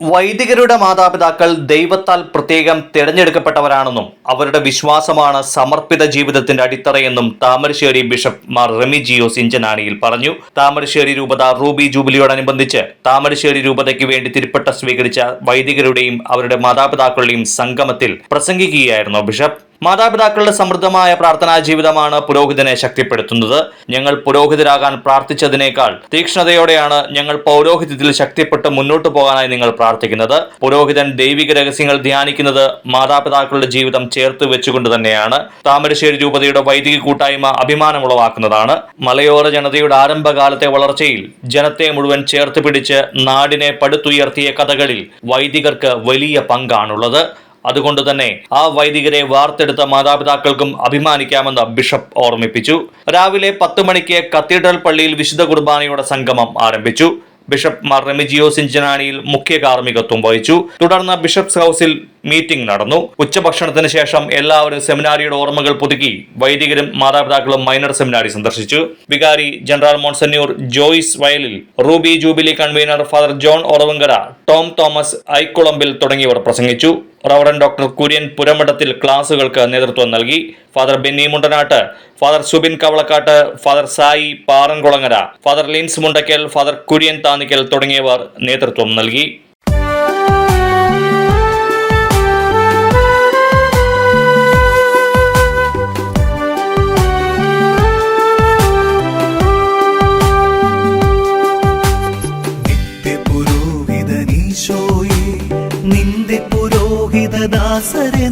വൈദികരുടെ മാതാപിതാക്കൾ ദൈവത്താൽ പ്രത്യേകം തിരഞ്ഞെടുക്കപ്പെട്ടവരാണെന്നും അവരുടെ വിശ്വാസമാണ് സമർപ്പിത ജീവിതത്തിന്റെ അടിത്തറയെന്നും Thamarassery bishop Mar Remigiose സിഞ്ചനാണിയിൽ പറഞ്ഞു. താമരശ്ശേരി രൂപത റൂബി ജൂബിലിയോടനുബന്ധിച്ച് താമരശ്ശേരി രൂപതയ്ക്ക് വേണ്ടി തിരുപ്പട്ട സ്വീകരിച്ച വൈദികരുടെയും അവരുടെ മാതാപിതാക്കളുടെയും സംഗമത്തിൽ പ്രസംഗിക്കുകയായിരുന്നു ബിഷപ്പ്. മാതാപിതാക്കളുടെ സമൃദ്ധമായ പ്രാർത്ഥനാ ജീവിതമാണ് പുരോഹിതനെ ശക്തിപ്പെടുത്തുന്നത്. ഞങ്ങൾ പുരോഹിതരാകാൻ പ്രാർത്ഥിച്ചതിനേക്കാൾ തീക്ഷ്ണതയോടെയാണ് ഞങ്ങൾ പൗരോഹിത്യത്തിൽ ശക്തിപ്പെട്ട് മുന്നോട്ടു പോകാനായി നിങ്ങൾ പ്രാർത്ഥിക്കുന്നത്. പുരോഹിതൻ ദൈവിക രഹസ്യങ്ങൾ ധ്യാനിക്കുന്നത് മാതാപിതാക്കളുടെ ജീവിതം ചേർത്ത് വെച്ചുകൊണ്ട് തന്നെയാണ്. താമരശ്ശേരി രൂപതയുടെ വൈദിക കൂട്ടായ്മ അഭിമാനമുളവാക്കുന്നതാണ്. മലയോര ജനതയുടെ ആരംഭകാലത്തെ വളർച്ചയിൽ ജനത്തെ മുഴുവൻ ചേർത്ത് പിടിച്ച് നാടിനെ പടുത്തുയർത്തിയ കഥകളിൽ വൈദികർക്ക് വലിയ പങ്കാണുള്ളത്. അതുകൊണ്ട് തന്നെ ആ വൈദികരെ വാർത്തെടുത്ത മാതാപിതാക്കൾക്കും അഭിമാനിക്കാമെന്ന് ബിഷപ്പ് ഓർമ്മിപ്പിച്ചു. രാവിലെ പത്ത് മണിക്ക് കത്തീഡ്രൽ പള്ളിയിൽ വിശുദ്ധ കുർബാനയുടെ സംഗമം ആരംഭിച്ചു. ബിഷപ്പ് മാർ റെമിജിയോ സിഞ്ചനാണിയിൽ മുഖ്യ കാർമ്മികത്വം വഹിച്ചു. തുടർന്ന് ബിഷപ്സ് ഹൗസിൽ മീറ്റിംഗ് നടന്നു. ഉച്ചഭക്ഷണത്തിന് ശേഷം എല്ലാവരും സെമിനാരിയുടെ ഓർമ്മകൾ പുതുക്കി വൈദികരും മാതാപിതാക്കളും മൈനർ സെമിനാരി സന്ദർശിച്ചു. വികാരി general monsignor Joyce Vayalil ruby jubilee convener father John Oravankara Tom Thomas Aikkulampil തുടങ്ങിയവർ പ്രസംഗിച്ചു. റവറൻ ഡോക്ടർ കുര്യൻ പുരമഠത്തിൽ ക്ലാസുകൾക്ക് നേതൃത്വം നൽകി. Father Benny Mundanatt father Subin Kavalakkatt father Sai Parankulangara father Lins Mundakkal father Kurian Thannikkal തുടങ്ങിയവർ നേതൃത്വം നൽകി. പുരോഹിതദാസരെ